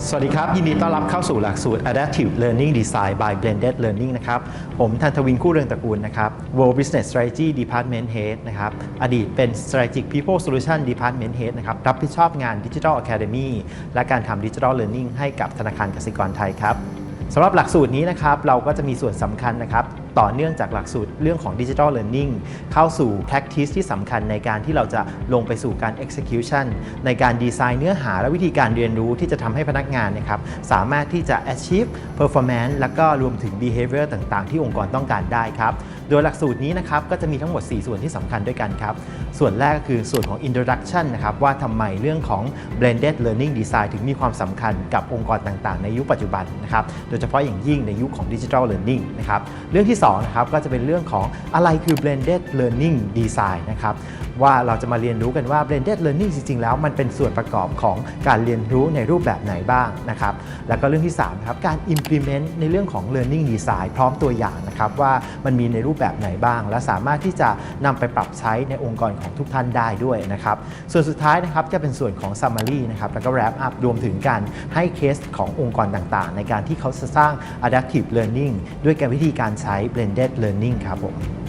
สวัสดีครับ ยินดีต้อนรับเข้าสู่หลักสูตร Adaptive Learning Design by Blended Learning นะครับ ผมทันทวินคู่เรืองตระกูลนะครับ World Business Strategy Department Head นะครับ อดีตเป็น Strategic People Solution Department Head นะครับ รับผิดชอบงาน Digital Academy และการทำ Digital Learning ให้กับธนาคารกสิกรไทยครับสำหรับหลักสูตรนี้นะครับเราก็จะมีส่วนสำคัญนะครับ ต่อเนื่องจากหลักสูตรเรื่องของ Digital Learning เข้าสู่ practice ที่สำคัญในการที่เราจะลงไปสู่การ execution ในการดีไซน์เนื้อหาและวิธีการเรียนรู้ที่จะทำให้พนักงานนะครับสามารถที่จะ achieve performance แล้วก็รวมถึง behavior ต่างๆ ที่องค์กรต้องการได้ครับ โดยหลักสูตรนี้นะครับก็จะมีทั้งหมด 4 ส่วนที่สำคัญด้วยกันครับ ส่วนแรกก็คือส่วนของ introduction นะครับว่าทำไมเรื่องของ blended learning design ถึงมีความสำคัญกับองค์กรต่างๆ ในยุคปัจจุบันนะครับโดยเฉพาะอย่างยิ่งในยุคของ digital learning นะครับเรื่องที่2นะครับก็จะเป็นเรื่องของอะไรคือ blended learning design นะครับว่าเราจะมาเรียนรู้กันว่า blended learning จริง ๆ แล้วมันเป็นส่วนประกอบของการเรียนรู้ในรูปแบบไหนบ้างนะครับแล้วก็เรื่องที่3ครับการ implement ในเรื่องของ learning design พร้อมตัวอย่างนะครับว่ามันมีในรูปแบบไหนบ้าง และสามารถที่จะนำไปปรับใช้ในองค์กรของทุกท่านได้ด้วยนะครับส่วนสุดท้ายนะครับจะเป็นส่วนของ summary นะครับแล้วก็ wrap up รวมถึงการให้เคสขององค์กรต่างๆ ในการที่เขาจะสร้าง adaptive learning ด้วยการวิธีการใช้ blended learning ครับผม